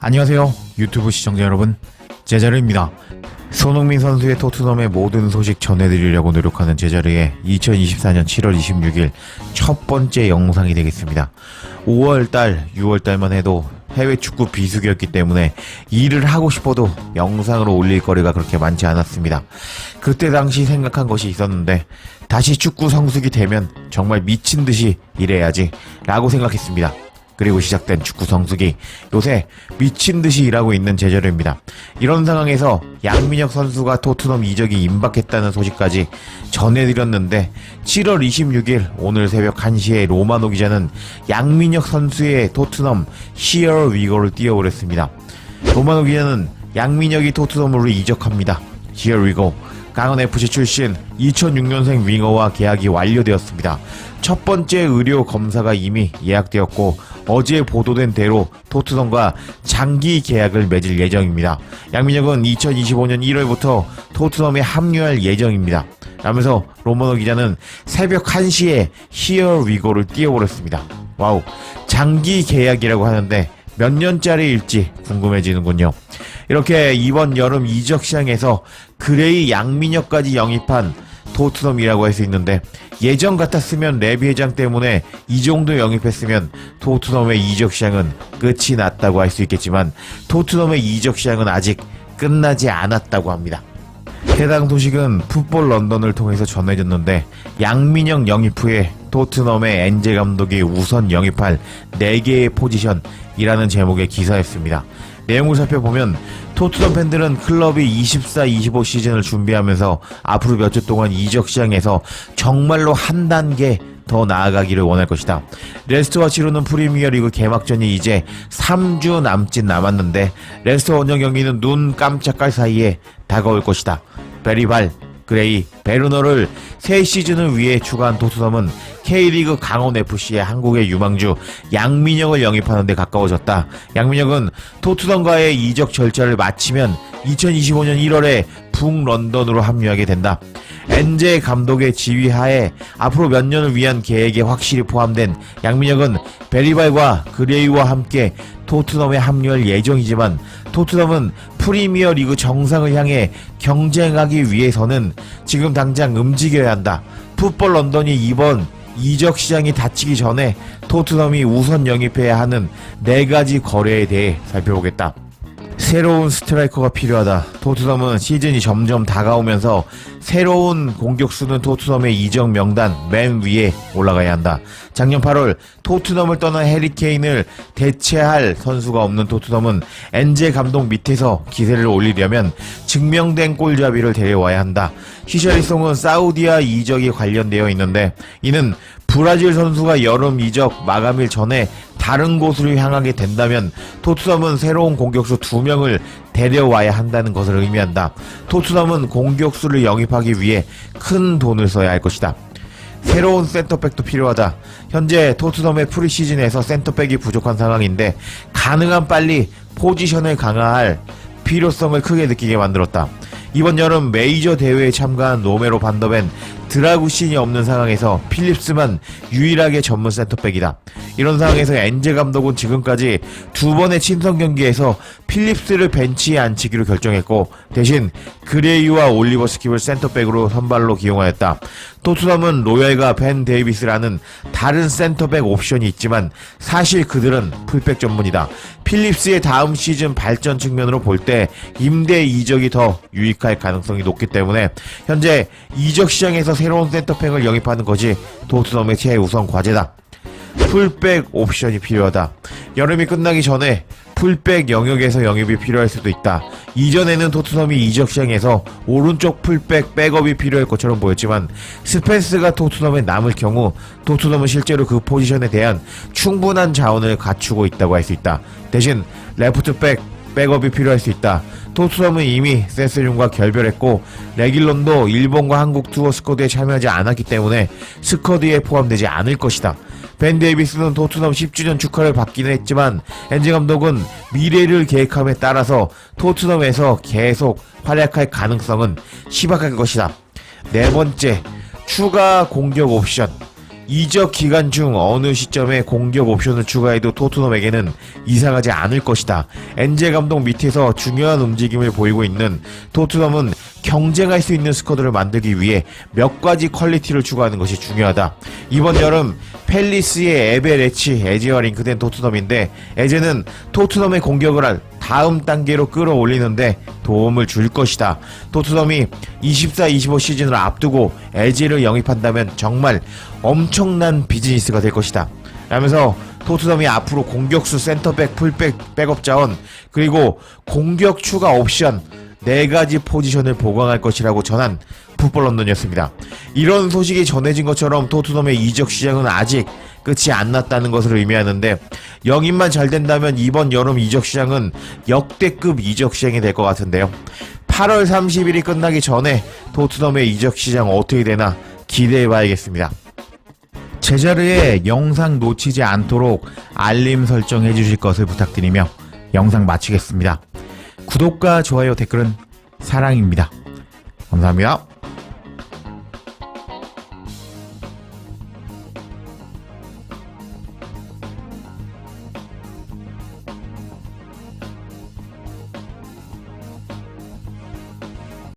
안녕하세요. 유튜브 시청자 여러분. 제자르입니다. 손흥민 선수의 토트넘의 모든 소식 전해드리려고 노력하는 제자르의 2024년 7월 26일 첫 번째 영상이 되겠습니다. 5월달, 6월달만 해도 해외 축구 비수기였기 때문에 일을 하고 싶어도 영상으로 올릴 거리가 그렇게 많지 않았습니다. 그때 당시 생각한 것이 있었는데 다시 축구 성수기 되면 정말 미친 듯이 일해야지 라고 생각했습니다. 그리고 시작된 축구 성수기 요새 미친 듯이 일하고 있는 제자료입니다. 이런 상황에서 양민혁 선수가 토트넘 이적이 임박했다는 소식까지 전해드렸는데 7월 26일 오늘 새벽 1시에 로마노 기자는 양민혁 선수의 토트넘 히어 위고를 띄워버렸습니다. 로마노 기자는 양민혁이 토트넘으로 이적합니다. 히어 위고 강원 FC 출신 2006년생 윙어와 계약이 완료되었습니다. 첫 번째 의료 검사가 이미 예약되었고 어제 보도된 대로 토트넘과 장기 계약을 맺을 예정입니다. 양민혁은 2025년 1월부터 토트넘에 합류할 예정입니다. 라면서 로머너 기자는 새벽 1시에 히어 위고를 띄워버렸습니다. 와우, 장기 계약이라고 하는데 몇 년짜리일지 궁금해지는군요. 이렇게 이번 여름 이적 시장에서 그레이 양민혁까지 영입한 토트넘이라고 할 수 있는데 예전 같았으면 레비 회장 때문에 이 정도 영입했으면 토트넘의 이적 시장은 끝이 났다고 할 수 있겠지만 토트넘의 이적 시장은 아직 끝나지 않았다고 합니다. 해당 소식은 풋볼 런던을 통해서 전해졌는데 양민영 영입 후에 토트넘의 엔제 감독이 우선 영입할 4개의 포지션이라는 제목의 기사였습니다. 내용을 살펴보면 토트넘 팬들은 클럽이 24, 25 시즌을 준비하면서 앞으로 몇 주 동안 이적 시장에서 정말로 한 단계 더 나아가기를 원할 것이다. 레스터와 치르는 프리미어리그 개막전이 이제 3주 남짓 남았는데 레스터 원정 경기는 눈 깜짝할 사이에 다가올 것이다. 베리발, 그레이, 베르너를 새 시즌을 위해 추가한 토트넘은 K리그 강원FC의 한국의 유망주 양민혁을 영입하는 데 가까워졌다. 양민혁은 토트넘과의 이적 절차를 마치면 2025년 1월에 북런던으로 합류하게 된다. 엔제 감독의 지휘하에 앞으로 몇 년을 위한 계획에 확실히 포함된 양민혁은 베리발과 그레이와 함께 토트넘에 합류할 예정이지만 토트넘은 프리미어 리그 정상을 향해 경쟁하기 위해서는 지금 당장 움직여야 한다. 풋볼 런던이 이번 이적 시장이 닫히기 전에 토트넘이 우선 영입해야 하는 네 가지 거래에 대해 살펴보겠다. 새로운 스트라이커가 필요하다. 토트넘은 시즌이 점점 다가오면서 새로운 공격수는 토트넘의 이적 명단 맨 위에 올라가야 한다. 작년 8월 토트넘을 떠난 해리케인을 대체할 선수가 없는 토트넘은 엔제 감독 밑에서 기세를 올리려면 증명된 골잡이를 데려와야 한다. 히샤리송은 사우디아 이적이 관련되어 있는데 이는 브라질 선수가 여름 이적 마감일 전에 다른 곳으로 향하게 된다면 토트넘은 새로운 공격수 두 명을 데려와야 한다는 것을 의미한다. 토트넘은 공격수를 영입하기 위해 큰 돈을 써야 할 것이다. 새로운 센터백도 필요하다. 현재 토트넘의 프리시즌에서 센터백이 부족한 상황인데 가능한 빨리 포지션을 강화할 필요성을 크게 느끼게 만들었다. 이번 여름 메이저 대회에 참가한 로메로 반더벤 드라구신이 없는 상황에서 필립스만 유일하게 전문 센터백이다. 이런 상황에서 엔제 감독은 지금까지 두 번의 친선 경기에서 필립스를 벤치에 앉히기로 결정했고 대신 그레이와 올리버 스킵을 센터백으로 선발로 기용하였다. 토트넘은 로열과 벤 데이비스라는 다른 센터백 옵션이 있지만 사실 그들은 풀백 전문이다. 필립스의 다음 시즌 발전 측면으로 볼 때 임대 이적이 더 유익할 가능성이 높기 때문에 현재 이적 시장에서 새로운 센터백을 영입하는 것이 토트넘의 최우선 과제다. 풀백 옵션이 필요하다. 여름이 끝나기 전에 풀백 영역에서 영입이 필요할 수도 있다. 이전에는 토트넘이 이적 시장에서 오른쪽 풀백 백업이 필요할 것처럼 보였지만 스펜스가 토트넘에 남을 경우 토트넘은 실제로 그 포지션에 대한 충분한 자원을 갖추고 있다고 할 수 있다. 대신 레프트백 백업이 필요할 수 있다. 토트넘은 이미 세스륜과 결별했고 레길론도 일본과 한국 투어 스쿼드에 참여하지 않았기 때문에 스쿼드에 포함되지 않을 것이다. 벤 데이비스는 토트넘 10주년 축하를 받기는 했지만 엔지 감독은 미래를 계획함에 따라서 토트넘에서 계속 활약할 가능성은 희박할 것이다. 네 번째, 추가 공격 옵션. 이적 기간 중 어느 시점에 공격 옵션을 추가해도 토트넘에게는 이상하지 않을 것이다. 엔제 감독 밑에서 중요한 움직임을 보이고 있는 토트넘은 경쟁할 수 있는 스쿼드를 만들기 위해 몇 가지 퀄리티를 추가하는 것이 중요하다. 이번 여름 펠리스의 에베레치, 에제와 링크된 토트넘인데 에제는 토트넘의 공격을 할 다음 단계로 끌어올리는데 도움을 줄 것이다. 토트넘이 24-25 시즌을 앞두고 에제를 영입한다면 정말 엄청난 비즈니스가 될 것이다. 라면서 토트넘이 앞으로 공격수 센터백, 풀백, 백업 자원 그리고 공격 추가 옵션 네 가지 포지션을 보강할 것이라고 전한 풋볼 런던이었습니다. 이런 소식이 전해진 것처럼 토트넘의 이적 시장은 아직 끝이 안 났다는 것을 의미하는데 영입만 잘 된다면 이번 여름 이적 시장은 역대급 이적 시장이 될 것 같은데요. 8월 30일이 끝나기 전에 토트넘의 이적 시장 어떻게 되나 기대해 봐야겠습니다. 제자리에 영상 놓치지 않도록 알림 설정해 주실 것을 부탁드리며 영상 마치겠습니다. 구독과 좋아요 댓글은 사랑입니다. 감사합니다.